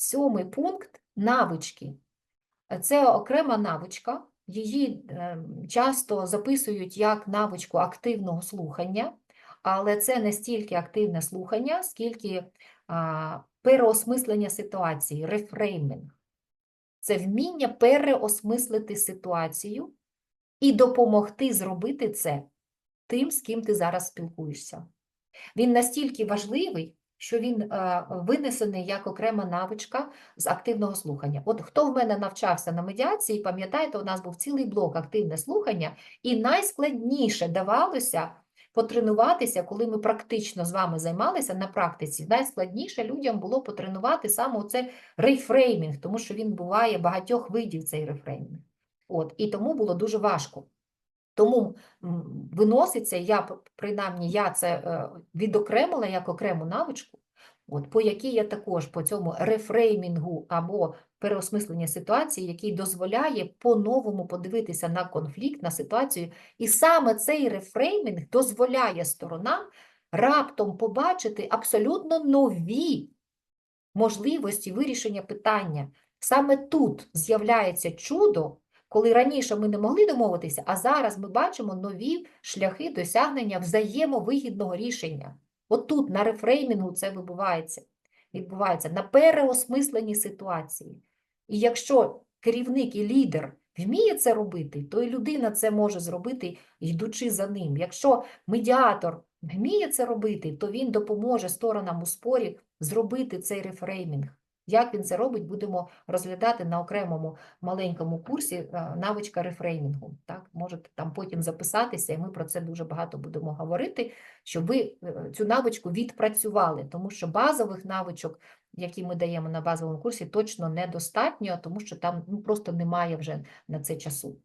Сьомий пункт навички. Це окрема навичка. Її е, часто записують як навичку активного слухання, але це не стільки активне слухання, скільки переосмислення ситуації, рефреймінг. Це вміння переосмислити ситуацію і допомогти зробити це тим, з ким ти зараз спілкуєшся. Він настільки важливий, що він е, винесений як окрема навичка з активного слухання. От хто в мене навчався на медіації, пам'ятаєте, у нас був цілий блок активне слухання, і найскладніше давалося потренуватися, коли ми практично з вами займалися на практиці. Найскладніше людям було потренувати саме оце рефреймінг, тому що він буває багатьох видів цей рефреймінг. От, і тому було дуже важко. Тому виноситься, я принаймні я це е, відокремила як окрему навичку, от, по якій я також по цьому рефреймінгу або переосмисленні ситуації, який дозволяє по-новому подивитися на конфлікт, на ситуацію. І саме цей рефреймінг дозволяє сторонам раптом побачити абсолютно нові можливості вирішення питання. Саме тут з'являється чудо, коли раніше ми не могли домовитися, а зараз ми бачимо нові шляхи досягнення взаємовигідного рішення. От тут на рефреймінгу це відбувається, відбувається на переосмисленні ситуації. І якщо керівник і лідер вміє це робити, то і людина це може зробити, йдучи за ним. Якщо медіатор вміє це робити, то він допоможе сторонам у спорі зробити цей рефреймінг. Як він це робить, будемо розглядати на окремому маленькому курсі е, навичка рефреймінгу. Так, можете там потім записатися, і ми про це дуже багато будемо говорити, щоб ви е, цю навичку відпрацювали, тому що базових навичок, які ми даємо на базовому курсі, точно недостатньо, тому що там ну, просто немає вже на це часу.